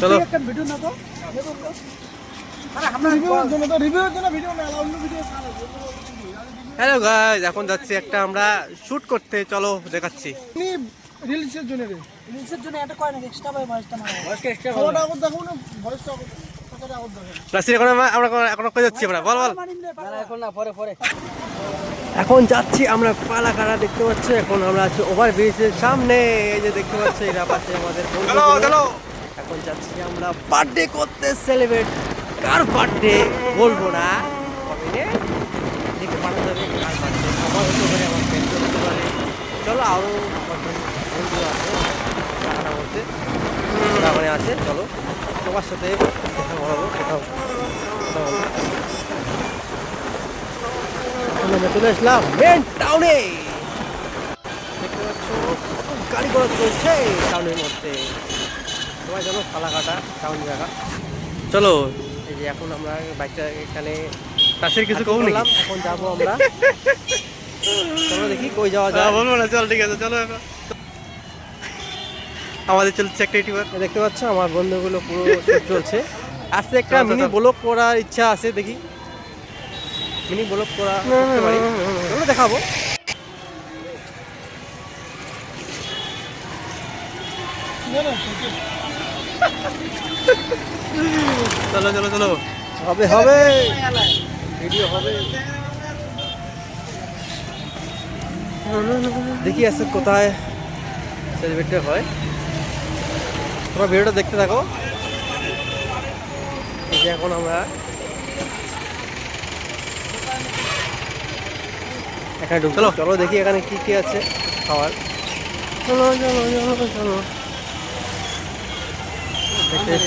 চলো। না না হ্যালো গাইজ এখন যাচ্ছি একটা আমরা শুট করতে চলো দেখাচ্ছি। রিলসের জন্য রে। রিলসের জন্য এটা কয় নাকি? এক্সট্রা ভাই ভয়েসটা মানে খবরটা আগত দেখো না ভয়েসটা কথাটা আগত দেখো। এখন আমরা আমরা এখন- কোথায় যাচ্ছি আমরা বল বল। এখন না পরে পরে। এখন যাচ্ছি আমরা পালাকাড়া দেখতে পাচ্ছি? এখন আমরা আছি ওভার ব্রিজের সামনে এই যে দেখতে পাচ্ছি এরা পাশে আমাদের বন্ধুগুলো। এখন যাচ্ছি আমরা বার্থডে করতে সেলিব্রেট কার বার্থডে বলব না। কমেন্টে দেখে পাঠাতে হবে কার বার্থডে হতে পারে। চলো কজন বন্ধু আছে। মধ্যে ওরা ওখানে আছে, চলো। সবার সাথে কোথাও কথা বলব এখন আমরা চলে আসলাম মেন টাউনে দেখতে পাচ্ছ গাড়ি ঘোড়া চলছে টাউনের মধ্যে। সবাই চলো ফালাকাটা টাউন জায়গা চলো এই যে এখন আমরা বাইকটা এখানে পাশের কিছু কম নাকি এখন যাব আমরা চলো দেখি কই যাওয়া যায় হ্যাঁ, বলব না চল ঠিক আছে চলো। আমাদের চলছে একটা ইউটিউবার দেখতে পাচ্ছ আমার বন্ধুগুলো পুরো চলছে আজকে একটা মিনি। ব্লগ করার ইচ্ছা আছে দেখি মিনি ব্লগ করা চলো দেখাবো চলো চলো চলো। হবে হবে। ভিডিও হবে। দেখি আছে কোথায় সেলিব্রেটটা হয়। তোমরা ভিডিওটা দেখতে থাকো। এই যে এখন আমরা এখানে ঢুক চলো। চলো দেখি এখানে কি কি আছে খাওয়ার। চলো চলো চলো চলো। দেখতে?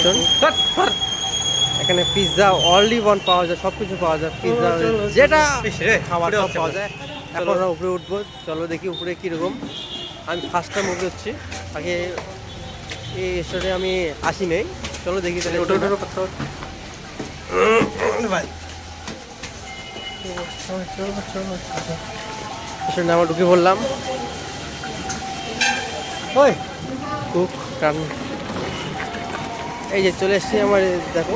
এখানে পিৎজা অনলি ওয়ান পাওয়া যায় সব কিছু পাওয়া যায় পিৎজা যেটা খাবার সব পাওয়া যায়। এখন আমরা উপরে উঠবো। চলো দেখি উপরে কীরকম। আমি ফার্স্ট টাইম উপরে উঠছি। আগে এই স্টোরে আমি আসি নেই। চলো দেখি তাহলে ওটো ওটো ওটো ভাই। স্টোরে আমরা ঢুকে পড়লাম। ওই। কুক কান এই যে চলে এসছি আমার দেখো।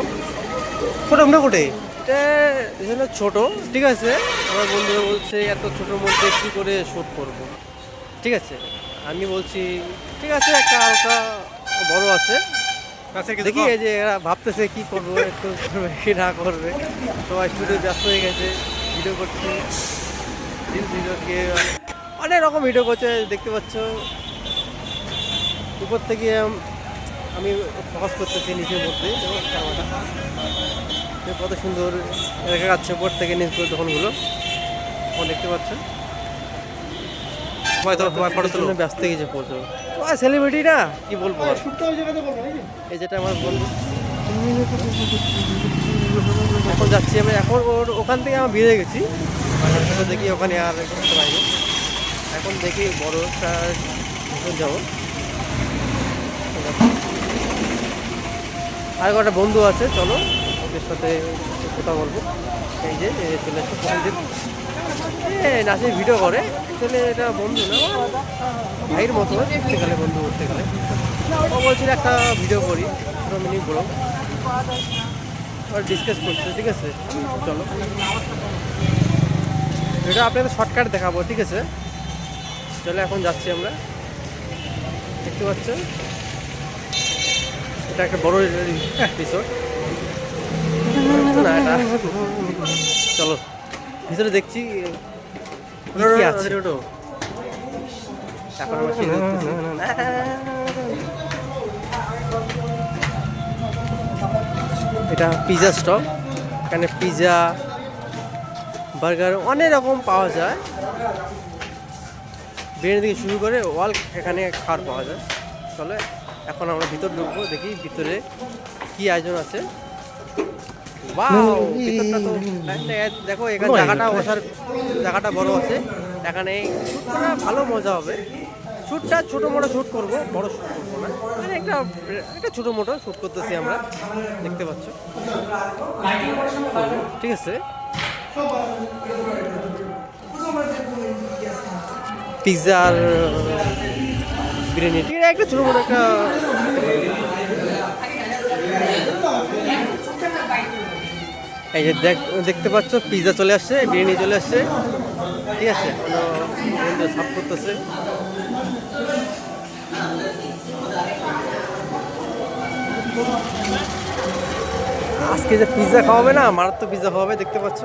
ছোট আমরা কোটে? এটা এজন্য ছোট ঠিক আছে? আমার বন্ধুরা বলছে এত ছোটোর মধ্যে কী করে শ্যুট করব? ঠিক আছে? আমি বলছি ঠিক আছে একটা হালকা বড় আছে। দেখি এই যে এরা ভাবতেছে কি করব? একটু করবে কি না করবে? সবাই স্টুডিও ব্যস্ত হয়ে গেছে ভিডিও করছে। রিল ভিডিওকে অনেক রকম ভিডিও করছে দেখতে পাচ্ছ। উপর থেকে আমি ফোকাস করতেছি নিচের মধ্যে ক্যামেরাটা। কত সুন্দর দেখা যাচ্ছে উপর থেকে নিচ করে তখন দেখতে পাচ্ছ। ভাই তোমার ফটো তুলো। ব্যস্ত হয়ে গেছে প্রচুর। সেলিব্রিটি না কি বলব এই যেটা আমার বন্ধু। এখন যাচ্ছি আমি। এখন ওর ওখান থেকে আমি বেরিয়ে গেছি। দেখি ওখানে আর এখন দেখি বড় একটা যাব। আর কটা বন্ধু আছে, চলো ওদের সাথে কথা বলব। এই যে চলে এসছে প্রসেনজিৎ নাচের ভিডিও করে। আসলে এটা বন্ধু না? ভাইয়ের মতো করতে গেলে বন্ধু করতে গেলে। ও বলছিল একটা ভিডিও করি পুরো মিনিট আর ডিসকাস করছে, ঠিক আছে? চলো। এটা আপনাদের শর্টকাট দেখাবো, ঠিক আছে? চলো, এখন যাচ্ছি আমরা। দেখতে পাচ্ছেন? এটা একটা বড় রিসোর্ট না এটা চলো ভিতরে দেখছি কি কি আছে এখন এটা পিজা স্টল এখানে পিজা বার্গার অনেক রকম পাওয়া যায় বিরিয়ানি থেকে শুরু করে ওয়াল এখানে খাবার পাওয়া যায় চলে এখন আমরা ভিতর ঢুকবো দেখি ভিতরে কি আয়োজন আছে। দেখো এখানে জায়গাটা বসার জায়গাটা বড় আছে। এখানে ভালো মজা হবে। শ্যুটটা ছোটো মোটো শ্যুট করব বড় শ্যুট করব না। মানে একটা একটা ছোটো মোটো শ্যুট করতেছি আমরা দেখতে পাচ্ছ। ঠিক আছে। পিৎজা বিরিয়ানি। এটা একটা ছোটো একটা এই যে দেখতে পাচ্ছ পিজা চলে আসছে বিরিয়ানি চলে আসছে। ঠিক আছে করতেছে। আজকে যে পিজা খাওয়াবে না মারাত্মক পিজা খাওয়াবে দেখতে পাচ্ছ?